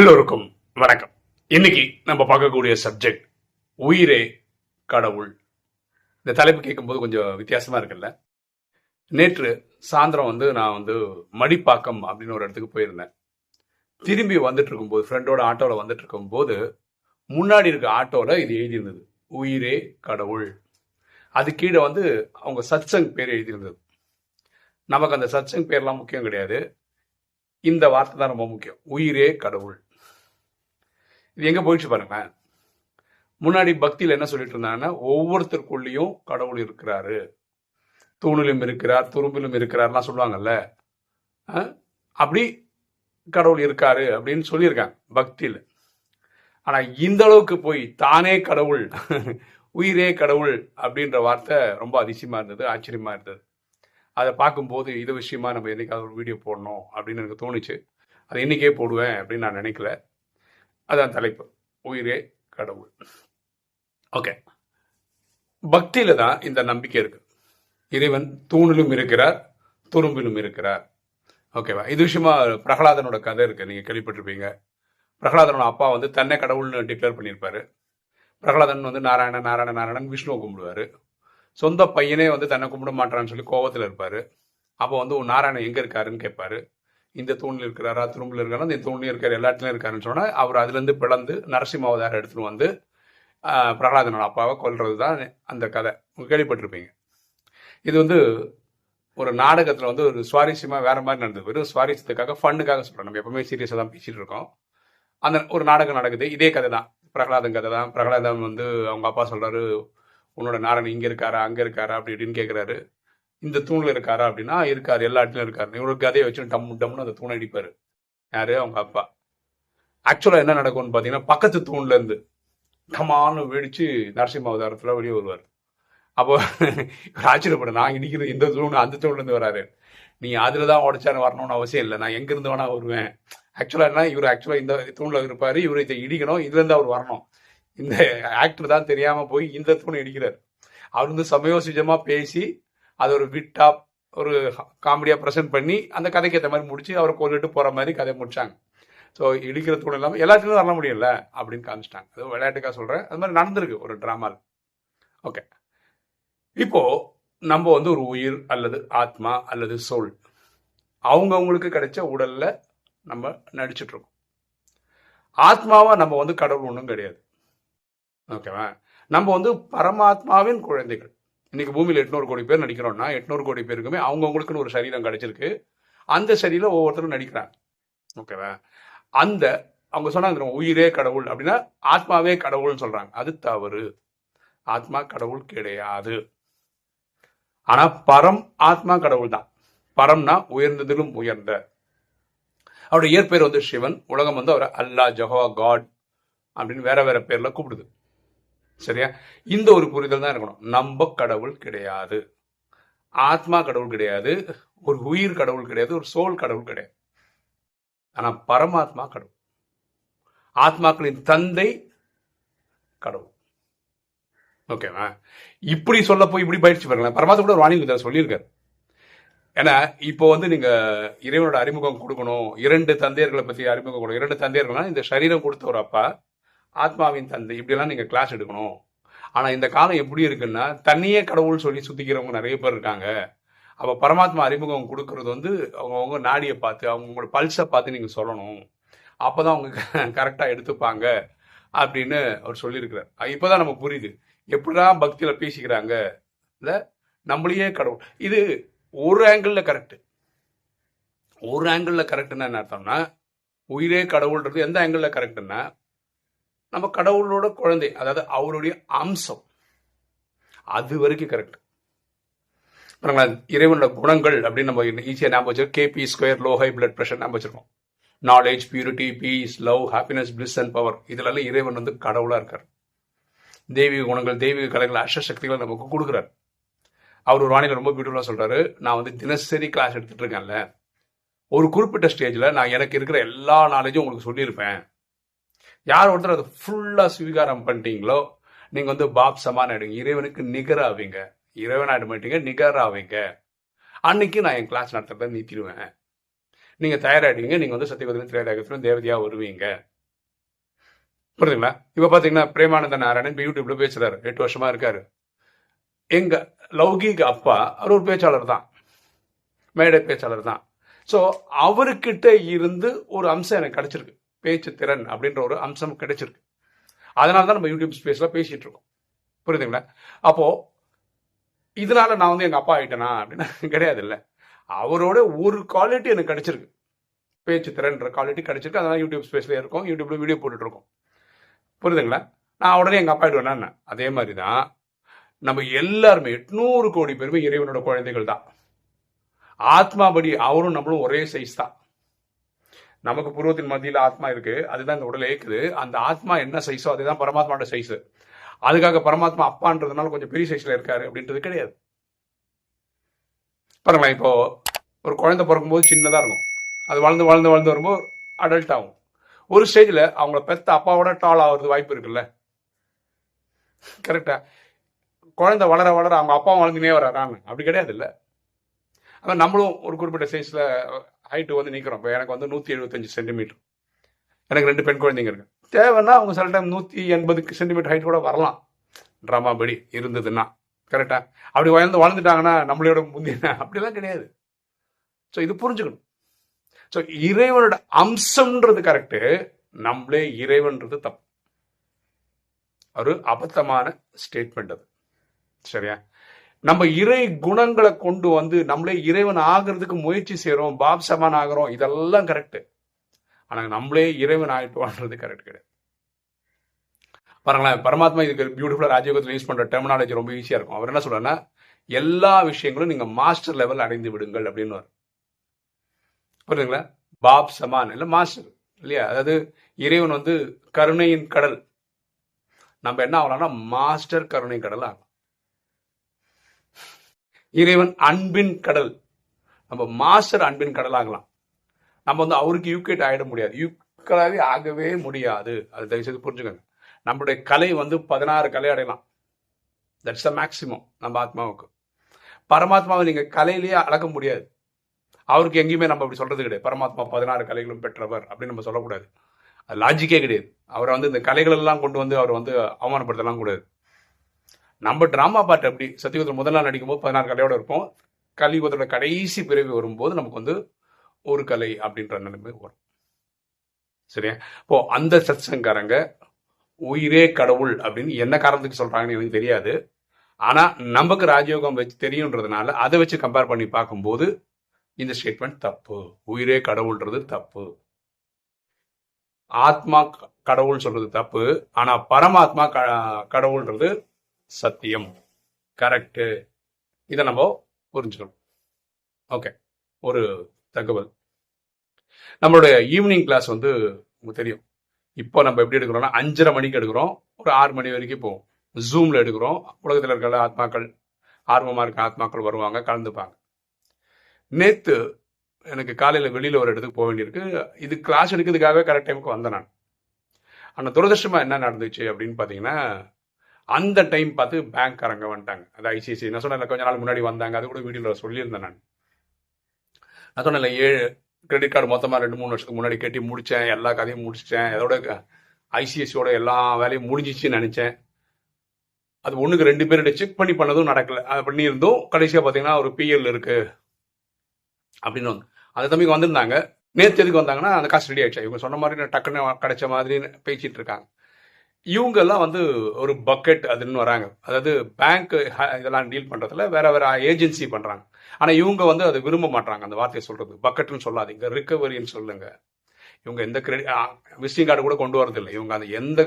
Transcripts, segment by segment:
எல்லோருக்கும் வணக்கம். இன்னைக்கு நம்ம பார்க்கக்கூடிய சப்ஜெக்ட் உயிரே கடவுள். இந்த தலைப்பு கேட்கும்போது கொஞ்சம் வித்தியாசமா இருக்குல்ல. நேற்று சாயந்தரம் வந்து நான் வந்து மடிப்பாக்கம் அப்படின்னு ஒரு இடத்துக்கு போயிருந்தேன். திரும்பி வந்துட்டு இருக்கும்போது ஃப்ரெண்டோட ஆட்டோவில் வந்துட்டு இருக்கும்போது முன்னாடி இருக்க ஆட்டோவில் இது எழுதியிருந்தது. உயிரே கடவுள். அது கீழே வந்து அவங்க சத்சங் பேர் எழுதியிருந்தது. நமக்கு அந்த சத்சங் பேர்லாம் முக்கியம் கிடையாது. இந்த வார்த்தை தான் ரொம்ப முக்கியம். உயிரே கடவுள். இது எங்கே போயிடுச்சு பாருங்களேன் முன்னாடி பக்தியில் என்ன சொல்லிட்டு இருந்தாங்கன்னா ஒவ்வொருத்தருக்குள்ளேயும் கடவுள் இருக்கிறாரு. தூணிலும் இருக்கிறார் துரும்பிலும் இருக்கிறார்லாம் சொல்லுவாங்கல்ல. அப்படி கடவுள் இருக்காரு அப்படின்னு சொல்லியிருக்காங்க பக்தியில். ஆனால் இந்த அளவுக்கு போய் தானே கடவுள் உயிரே கடவுள் அப்படின்ற வார்த்தை ரொம்ப அதிசயமாக இருந்தது ஆச்சரியமாக இருந்தது. அதை பார்க்கும்போது இது விஷயமா நம்ம என்னைக்காவது ஒரு வீடியோ போடணும் அப்படின்னு எனக்கு தோணுச்சு. அது இன்றைக்கே போடுவேன் அப்படின்னு நான் நினைக்கல. அதான் தலைப்பு. உயிரே கடவுள். ஓகே பக்தியில தான் இந்த நம்பிக்கை இருக்கு. இறைவன் தூணிலும் இருக்கிறார் துரும்பிலும் இருக்கிறார். ஓகேவா இது விஷயமா பிரகலாதனோட கதை இருக்கு. நீங்க கேள்விப்பட்டிருப்பீங்க. பிரகலாதனோட அப்பா வந்து தன்னை கடவுள்னு டிக்ளேர் பண்ணியிருப்பாரு. பிரகலாதன் வந்து நாராயண நாராயண நாராயணன் விஷ்ணுவை கும்பிடுவாரு. சொந்த பையனே வந்து தன்னை கும்பிட மாட்டான்னு சொல்லி கோவத்தில் இருப்பாரு. அப்போ வந்து உன் நாராயணன் எங்க இருக்காருன்னு கேட்பாரு. இந்த தூணில் இருக்கிறாரா துரும்பில் இருக்காரா இந்த தூணில் இருக்காரு எல்லா இடத்துலையும் இருக்காருன்னு சொன்னால் அவர் அதுலேருந்து பிளந்து நரசிம்ம எடுத்துகிட்டு வந்து பிரகலாதனோட அப்பாவை கொல்றது தான் அந்த கதை. கேள்விப்பட்டிருப்பீங்க. இது வந்து ஒரு நாடகத்தில் வந்து ஒரு சுவாரஸ்யமாக வேற மாதிரி நடந்தது. வெறும் சுவாரஸ்யத்துக்காக ஃபண்ணுக்காக சொல்கிறோம் நம்ம எப்பவுமே சீரியஸாக தான் பேசிகிட்டு இருக்கோம். அந்த ஒரு நாடகம் நடக்குது. இதே கதை தான் பிரகலாதன் கதை தான் பிரகலாதன் வந்து அவங்க அப்பா சொல்கிறாரு உன்னோட நாராயணன் இங்கே இருக்காரா அங்கே இருக்காரா? அப்படி இப்படின்னு கேட்குறாரு இந்த தூணில் இருக்காரா அப்படின்னா இருக்காரு எல்லா இடத்துலையும் இருக்காரு. இவரு கதையை வச்சு டம் டம்னு அந்த தூணை அடிப்பாரு யாரு? அவங்க அப்பா. ஆக்சுவலாக என்ன நடக்கும்னு பார்த்தீங்கன்னா பக்கத்து தூண்ல இருந்து கமான்னு வெடிச்சு நரசிம்ம அவதாரத்தில் வெளியே வருவார். அப்போ ஆச்சரியப்படும் நான் இடிக்கிற இந்த தூண் அந்த தூண்லேருந்து வராரு. நீ அதில் தான் உடைச்சாரு வரணும்னு அவசியம் இல்லை. நான் எங்கேருந்து வேணால் வேணா வருவேன். ஆக்சுவலா என்ன இவர் ஆக்சுவலாக இந்த தூணில் இருப்பார் இவர் இதை இடிக்கணும் இதுலேருந்து அவர் வரணும். இந்த ஆக்டர் தான் தெரியாமல் போய் இந்த தூணை இடிக்கிறார். அவர் வந்து சமயோசிஜமாக பேசி அது ஒரு விட்டா ஒரு காமெடியாக ப்ரெசென்ட் பண்ணி அந்த கதைக்கு ஏற்ற மாதிரி முடிச்சு அவரை கொண்டுட்டு போகிற மாதிரி கதை முடிச்சாங்க. ஸோ இடிக்கிற தூண் இல்லாமல் எல்லாத்துலையும் வரல முடியல அப்படின்னு காமிச்சிட்டாங்க. அது விளையாட்டுக்காக சொல்கிறேன் அது மாதிரி நடந்திருக்கு ஒரு ட்ராமாவில் ஓகே இப்போ நம்ம வந்து ஒரு உயிர் அல்லது ஆத்மா அல்லது சோல் அவங்கவுங்களுக்கு கிடைச்ச உடலில் நம்ம நடிச்சிட்ருக்கோம் ஆத்மாவாக நம்ம வந்து கடவுள் ஒன்றும் கிடையாது. ஓகேவா நம்ம வந்து பரமாத்மாவின் குழந்தைகள். இன்னைக்கு பூமியில் எட்நூறு கோடி பேர் நடிக்கிறோம்னா எட்நூறு கோடி பேருக்குமே அவங்கவுங்களுக்குன்னு ஒரு சரீரம் கிடைச்சிருக்கு. அந்த சரீரம் ஒவ்வொருத்தரும் நடிக்கிறாங்க. ஓகேவா? அந்த அவங்க சொன்னாங்க உயிரே கடவுள் அப்படின்னா ஆத்மாவே கடவுள்னு சொல்றாங்க. அது தவறு. ஆத்மா கடவுள் கிடையாது. ஆனால் பரம் ஆத்மா கடவுள் தான் பரம்னா உயர்ந்ததிலும் உயர்ந்த. அவருடைய இயற்பெயர் வந்து சிவன் உலகம் வந்து அவரை அல்லாஹ் ஜஹோ காட் அப்படின்னு வேற வேற பேர்ல கூப்பிடுது. சரியா? இந்த ஒரு புரிதல் தான் இருக்கணும். நம்ம கடவுள் கிடையாது. ஆத்மா கடவுள் கிடையாது. ஒரு உயிர் கடவுள் கிடையாது. ஒரு சோல் கடவுள் கிடையாது. ஆனா பரமாத்மா கடவுள். ஆத்மாக்களின் தந்தை கடவுள். ஓகேவா? இப்படி சொல்ல போய் இப்படி பயிற்சி பாருங்களேன். பரமாத்மா கூட ஒரு வாணி சொல்லியிருக்காரு. ஏன்னா இப்போ வந்து நீங்க இறைவனோட அறிமுகம் கொடுக்கணும். இரண்டு தந்தையர்களை பத்தி அறிமுகம் கொடுக்கணும். இரண்டு தந்தையர்கள்னா இந்த சரீரம் கொடுத்த ஒரு அப்பா ஆத்மாவின் தந்தை இப்படிலாம் நீங்கள் கிளாஸ் எடுக்கணும். ஆனால் இந்த காலம் எப்படி இருக்குன்னா தண்ணியே கடவுள் சொல்லி சுத்திக்கிறவங்க நிறைய பேர் இருக்காங்க. அப்போ பரமாத்மா அறிமுகம் கொடுக்கறது வந்து அவங்கவுங்க நாடியை பார்த்து அவங்களோட பல்ஸை பார்த்து நீங்கள் சொல்லணும். அப்போ தான் அவங்க கரெக்டாக எடுத்துப்பாங்க அப்படின்னு அவர் சொல்லியிருக்கிறார். இப்போ தான் நமக்கு புரியுது. எப்படிதான் பக்தியில் பேசிக்கிறாங்க? இல்லை நம்மளையே கடவுள். இது ஒரு ஆங்கிளில் கரெக்ட் ஒரு ஆங்கிளில் கரெக்ட்னா என்ன அர்த்தம்னா உயிரே கடவுள்ன்றது எந்த ஆங்கிளில் கரெக்டுன்னா நம்ம கடவுளோட குழந்தை அதாவது அவருடைய அம்சம். அது வரைக்கும் கரெக்ட் இறைவனோட குணங்கள் அப்படின்னு நம்ம ஈஸியாக ஞாபகம் வச்சிருக்கோம். KB square low high blood pressure ஞாபகம் வச்சிருக்கோம். Knowledge purity peace love happiness bliss and power இதுலலாம் இறைவன் வந்து கடவுளாக இருக்கார். தெய்வீக குணங்கள் தெய்வீக கலைகள் அஷ்ட சக்திகளை நமக்கு கொடுக்குறாரு. அவர் ஒரு வானிலை ரொம்ப பியூட்டிஃபுல்லாக சொல்கிறாரு நான் வந்து தினசரி கிளாஸ் எடுத்துகிட்டு இருக்கேன்ல. ஒரு குறிப்பிட்ட ஸ்டேஜில் நான் எனக்கு இருக்கிற எல்லா நாலேஜும் உங்களுக்கு சொல்லியிருப்பேன். யார் ஒருத்தர் அதை ஃபுல்லாக ஸ்வீகாரம் பண்ணிட்டீங்களோ நீங்கள் வந்து பாப் சமான் ஆயிடுங்க இறைவனுக்கு நிகராவீங்க. இறைவன் ஆகிட மாட்டீங்க நிகராவீங்க. அன்னைக்கு நான் என் கிளாஸ் நடத்துறத நிறுத்திடுவேன். நீங்கள் தயாராகிடுவீங்க நீங்கள் வந்து சத்தியவதிலும் திரையரகத்திலும் தேவதையாக வருவீங்க. புரியுதுங்களா? இப்போ பார்த்தீங்கன்னா பிரேமானந்த நாராயணன் இப்போ யூடியூப்ல பேசுறாரு. எட்டு வருஷமா இருக்காரு. எங்க லௌகிக அப்பா அவர் ஒரு பேச்சாளர் தான். மேடை பேச்சாளர் தான். ஸோ அவர்கிட்ட இருந்து ஒரு அம்சம் எனக்கு கிடைச்சிருக்கு. பேச்சு திறன் அப்படின்ற ஒரு அம்சம் கிடைச்சிருக்கு. அதனால தான் நம்ம யூடியூப் ஸ்பேஸில் பேசிகிட்டு இருக்கோம். புரியுதுங்களா? அப்போது இதனால நான் வந்து எங்கள் அப்பா ஆகிட்டேனா அப்படின்னா கிடையாது இல்லை அவரோட ஒரு குவாலிட்டி எனக்கு கிடைச்சிருக்கு. பேச்சு திறன்ற குவாலிட்டி கிடைச்சிருக்கு. அதனால் யூடியூப் ஸ்பேஸில் இருக்கோம். யூடியூப்ல வீடியோ போட்டுட்ருக்கோம் புரியுதுங்களா? நான் உடனே எங்கள் அப்பா ஆகிடுவேன் அதே மாதிரி தான் நம்ம எல்லாருமே எட்நூறு கோடி பேருமே இறைவனோட குழந்தைகள் தான். ஆத்மாபடி அவரும் நம்மளும் ஒரே சைஸ் தான். நமக்கு பூர்வத்தின் மத்தியில் ஆத்மா இருக்கு அதுதான் இந்த உடல் ஏக்குது அந்த ஆத்மா என்ன சைஸோ அதுதான் பரமாத்மாவோட சைஸ் அதுக்காக பரமாத்மா அப்பான்றதுனால கொஞ்சம் பெரிய சைஸ்ல இருக்காரு அப்படின்றது கிடையாது. பாருங்களேன் இப்போ ஒரு குழந்தை பிறக்கும்போது சின்னதாக இருக்கும். அது வளர்ந்து வளர்ந்து வளர்ந்து வரும்போது அடல்ட் ஆகும். ஒரு ஸ்டேஜில் அவங்கள பெத்த அப்பாவோட டால் ஆகிறது வாய்ப்பு இருக்குல்ல? கரெக்டா குழந்தை வளர வளர அவங்க அப்பாவும் வளர்ந்துனே வர்றாங்க. அப்படி கிடையாது இல்லை அதான் நம்மளும் ஒரு குறிப்பிட்ட சைஸில் ஹைட்டு வந்து நிற்கிறோம் இப்போ எனக்கு வந்து நூற்றி எழுபத்தஞ்சு சென்டிமீட்டர் எனக்கு ரெண்டு பெண் குழந்தைங்க இருக்கு. தேவைன்னா அவங்க சில டைம் நூற்றி எண்பது சென்டிமீட்டர் ஹைட் கூட வரலாம். ட்ராமா படி இருந்ததுன்னா. கரெக்டாக அப்படி வளர்ந்து வளர்ந்துட்டாங்கன்னா நம்மளோட முந்தின அப்படிலாம் கிடையாது. ஸோ இது புரிஞ்சுக்கணும். ஸோ இறைவனோட அம்சம்ன்றது கரெக்டு நம்மளே இறைவன்றது தப்பு. ஒரு அபத்தமான ஸ்டேட்மெண்ட் அது. சரியா? நம்ம இறை குணங்களை கொண்டு வந்து நம்மளே இறைவன் ஆகிறதுக்கு முயற்சி செய்கிறோம் பாப் சமான் ஆகிறோம் இதெல்லாம் கரெக்டு ஆனால் நம்மளே இறைவன் ஆகிட்டோன்றது கரெக்ட் கிடையாது. பாருங்களேன் பரமாத்மா இதுக்கு பியூட்டிஃபுல்லாக ராஜயோகத்தில் யூஸ் பண்ணுற டெர்மினாலஜி ரொம்ப ஈஸியாக இருக்கும். அவர் என்ன சொல்கிறேன்னா எல்லா விஷயங்களும் நீங்கள் மாஸ்டர் லெவல் அடைந்து விடுங்கள் அப்படின்னு புரியுதுங்களா? பாப் சமான் இல்லை மாஸ்டர் இல்லையா? அதாவது இறைவன் வந்து கருணையின் கடல். நம்ம என்ன ஆகலாம்னா மாஸ்டர் கருணை கடல் ஆகும் இறைவன் அன்பின் கடல். நம்ம மாஸ்டர் அன்பின் கடல் ஆகலாம் நம்ம வந்து அவருக்கு யூகேட் ஆகிட முடியாது. யூக்களாகவே ஆகவே முடியாது. அது தயவுசெய்து புரிஞ்சுக்கோங்க. நம்மளுடைய கலை வந்து பதினாறு கலை அடையலாம். தட்ஸ் த மேக்சிமம் நம்ம ஆத்மாவுக்கு. பரமாத்மாவை நீங்கள் கலையிலேயே அளக்க முடியாது. அவருக்கு எங்கேயுமே நம்ம அப்படி சொல்கிறது கிடையாது. பரமாத்மா பதினாறு கலைகளும் பெற்றவர் அப்படின்னு நம்ம சொல்லக்கூடாது. அது லாஜிக்கே கிடையாது. அவரை வந்து இந்த கலைகளெல்லாம் கொண்டு வந்து அவர் வந்து அவமானப்படுத்தலாம் கூடாது. நம்ம ட்ராமா பாட்டு அப்படி சத்தியகுதிரை முதல் நாள் நடிக்கும்போது பதினாறு கலையோட இருப்போம். கலியுகத்தோட கடைசி பிறவி வரும்போது நமக்கு வந்து ஒரு கலை அப்படின்ற நிலைமை வரும். சரியா? இப்போ அந்த சத்சங்காரங்க உயிரே கடவுள் அப்படின்னு என்ன காரணத்துக்கு சொல்றாங்கன்னு எனக்கு தெரியாது. ஆனா நமக்கு ராஜயோகம் வச்சு தெரியுன்றதுனால அதை வச்சு கம்பேர் பண்ணி பார்க்கும்போது இந்த ஸ்டேட்மெண்ட் தப்பு. உயிரே கடவுள்ன்றது தப்பு. ஆத்மா கடவுள் சொல்றது தப்பு. ஆனா பரமாத்மா கடவுள்ன்றது சத்தியம். கரெக்டு இதை நம்ம புரிஞ்சுக்கணும். ஓகே ஒரு தகவல். நம்மளுடைய ஈவினிங் கிளாஸ் வந்து உங்களுக்கு தெரியும். இப்போ நம்ம எப்படி எடுக்கிறோம்னா அஞ்சரை மணிக்கு எடுக்கிறோம். ஒரு ஆறு மணி வரைக்கும் போவோம் ஜூமில் எடுக்கிறோம். உலகத்தில் இருக்கிற ஆத்மாக்கள் ஆர்வமாக இருக்க ஆத்மாக்கள் வருவாங்க கலந்துப்பாங்க. நேற்று எனக்கு காலையில் வெளியில் ஒரு இடத்துக்கு போக வேண்டியிருக்கு. இது கிளாஸ் எடுக்கிறதுக்காகவே கரெக்ட் டைமுக்கு வந்தேன் நான். ஆனால் துரதிருஷ்டமாக என்ன நடந்துச்சு அப்படின்னு பார்த்தீங்கன்னா அந்த டைம் பார்த்து பேங்க்காரங்க வந்துட்டாங்க. அது ஐசிசி நான் சொன்னேன் கொஞ்ச நாள் முன்னாடி வந்தாங்க. அது கூட வீடியோவில் சொல்லியிருந்தேன் நான். நான் சொன்னேன் ஏழு கிரெடிட் கார்டு மொத்தமாக ரெண்டு மூணு வருஷத்துக்கு முன்னாடி கட்டி முடித்தேன் எல்லா கதையும் முடிச்சிட்டேன். அதோட ஐசிஐசியோட எல்லா வேலையும் முடிஞ்சிச்சுன்னு நினச்சேன். அது ஒன்றுக்கு ரெண்டு பேர்கிட்ட செக் பண்ணி பண்ணதும் நடக்கல. அது பண்ணியிருந்தோம். கடைசியாக பார்த்தீங்கன்னா ஒரு பிஎல் இருக்குது அப்படின்னு அந்த தம்பிக்கு வந்திருந்தாங்க. நேற்று எதுக்கு வந்தாங்கன்னா அந்த காசு ரெடி ஆயிடுச்சு. இவங்க சொன்ன மாதிரி டக்குன்னு கிடைச்ச மாதிரி பேசிகிட்டு இருக்காங்க. இவங்கெல்லாம் வந்து ஒரு பக்கெட் அதுன்னு வராங்க. அதாவது பேங்க் இதெல்லாம் டீல் பண்ணுறதுல வேற வேற ஏஜென்சி பண்ணுறாங்க ஆனால் இவங்க வந்து அதை விரும்ப மாட்டாங்க அந்த வார்த்தையை சொல்கிறது பக்கெட்னு சொல்லாதீங்க ரிக்கவரின்னு சொல்லுங்க. இவங்க எந்த கிரெடிட் விசிட்டிங் கார்டு கூட கொண்டு வரதில்லை. இவங்க அந்த எந்த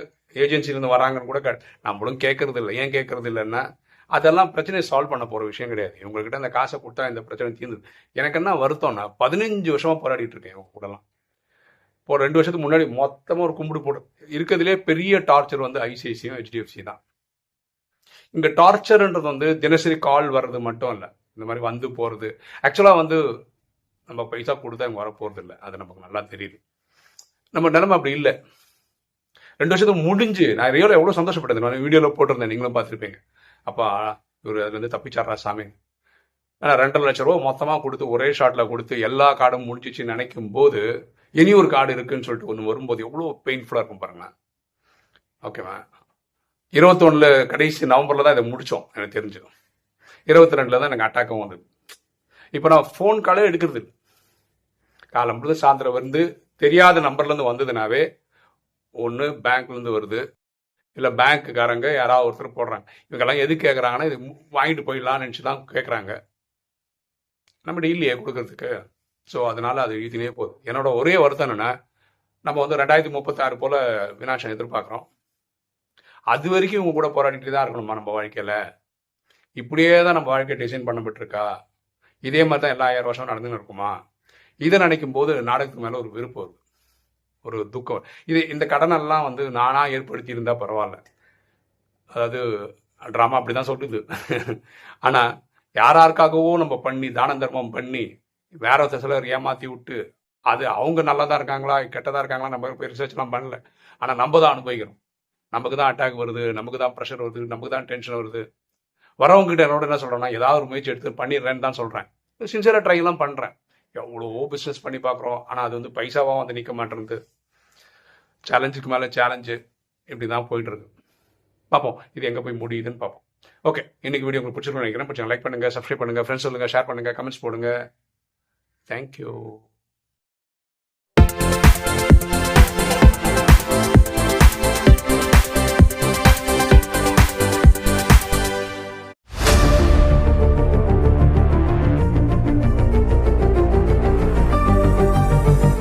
ஏஜென்சிலேருந்து வராங்கன்னு கூட நம்மளும் கேட்கறது இல்லை ஏன் கேட்கறது இல்லைன்னா அதெல்லாம் பிரச்சனையை சால்வ் பண்ண போகிற விஷயம் கிடையாது. இவங்ககிட்ட அந்த காசை கொடுத்தா இந்த பிரச்சனை தீர்ந்து எனக்கு என்ன வருத்தம்னா பதினஞ்சு வருஷமாக போராடிட்டு இருக்கேன் இவங்க கூடலாம். இப்போ ரெண்டு வருஷத்துக்கு முன்னாடி மொத்தமாக ஒரு கும்பிடு போட்டு இருக்கிறதுலே பெரிய டார்ச்சர் வந்து ஐசிஐசியும் ஹெச்டிஎஃப்சி தான். இங்கே டார்ச்சர்ன்றது வந்து தினசரி கால் வர்றது மட்டும் இல்லை. இந்த மாதிரி வந்து போகிறது ஆக்சுவலாக வந்து நம்ம பைசா கொடுத்தா இங்கே வர போகிறது இல்லை. அது நமக்கு நல்லா தெரியுது. நம்ம நிலைமை அப்படி இல்லை. ரெண்டு வருஷத்துக்கு முடிஞ்சு நான் ரியலாக எவ்வளோ சந்தோஷப்பட்டது நான் வீடியோவில் போட்டிருந்தேன். நீங்களும் பார்த்துருப்பீங்க. அப்பா இவர் அதுலேருந்து தப்பிச்சாரா சாமி? ஆனால் ரெண்டரை லட்ச ரூபா மொத்தமாக கொடுத்து ஒரே ஷாட்டில் கொடுத்து எல்லா கார்டும் முடிஞ்சிச்சு நினைக்கும் போது இனி ஒரு கார்டு இருக்குன்னு சொல்லிட்டு ஒன்று வரும்போது எவ்வளோ பெயின்ஃபுல்லாக இருக்கும் பாருங்களேன் ஓகேவா இருபத்தொன்னில் கடைசி நவம்பரில் தான் இதை முடித்தோம் எனக்கு தெரிஞ்சு. இருபத்தி ரெண்டில் தான் எனக்கு அட்டாக்கும் வந்தது. இப்போ நான் ஃபோன் காலே எடுக்கிறது காலம் முழுது சாயந்தரம் வந்து தெரியாத நம்பர்லேருந்து வந்ததுனாவே ஒன்று பேங்க்லேருந்து வருது. இல்லை பேங்க்குக்காரங்க யாராவது ஒருத்தர் போடுறாங்க. இவங்கெல்லாம் எது கேட்குறாங்கன்னா இது வாங்கிட்டு போயிடலாம்னு நினச்சி தான் கேட்குறாங்க நம்மகிட்ட இல்லையே கொடுக்கறதுக்கு ஸோ அதனால அது எழுதினே போகுது. என்னோட ஒரே வருத்தம் என்னன்னா நம்ம வந்து ரெண்டாயிரத்தி முப்பத்தாறு போல வினாசம் எதிர்பார்க்குறோம். அது வரைக்கும் இவங்க கூட போராடிட்டு தான் இருக்கணுமா நம்ம வாழ்க்கையில்? இப்படியே தான் நம்ம வாழ்க்கை டிசைன் பண்ணப்பட்டிருக்கா? இதே மாதிரி தான் எல்லா ஆயிரம் வருஷம் நடந்துன்னு இருக்குமா? இதை நினைக்கும் போது நாடகத்துக்கு மேலே ஒரு விருப்பம் வருது. ஒரு துக்கம் இது இந்த கடனெல்லாம் வந்து நானாக ஏற்படுத்தி இருந்தால் பரவாயில்ல. அதாவது ட்ராமா அப்படி தான் சொல்லுது. ஆனால் யார் யாருக்காகவோ நம்ம பண்ணி தான தர்மம் பண்ணி வேற ஒருத்தர் சிலர் ஏமாற்றி விட்டு அது அவங்க நல்லதா இருக்காங்களா கெட்டதா இருக்காங்களா நம்ம போய் ரிசர்ச்லாம் பண்ணல. ஆனால் நம்ம தான் அனுபவிக்கிறோம். நமக்கு தான் அட்டாக் வருது நமக்கு தான் ப்ரெஷர் வருது நமக்கு தான் டென்ஷன் வருது. வரவங்க கிட்ட என்னோட என்ன சொல்கிறோம்னா ஏதாவது ஒரு முயற்சி எடுத்து பண்ணிடுறேன்னு தான் சொல்கிறேன் சின்சியராக ட்ரைலாம் பண்ணுறேன் பண்றேன். எவ்வளவோ பிஸ்னஸ் பண்ணி பார்க்குறோம் ஆனால் அது வந்து பைசாவாக வந்து நிற்க மாட்டேங்குது சேலஞ்சுக்கு மேலே சேலஞ்சு இப்படி தான் போயிட்டுருக்கு. பார்ப்போம் இது எங்கே போய் முடியுதுன்னு பார்ப்போம். ஓகே இன்னைக்கு வீடியோ உங்களுக்கு பிடிச்சிருக்கோம் நினைக்கிறேன். பிடிச்சா லைக் பண்ணுங்க சப்ஸ்கிரைப் பண்ணுங்கள் ஃப்ரெண்ட்ஸ் சொல்லுங்கள் ஷேர் பண்ணுங்கள் கமெண்ட்ஸ் போடுங்க. Thank you.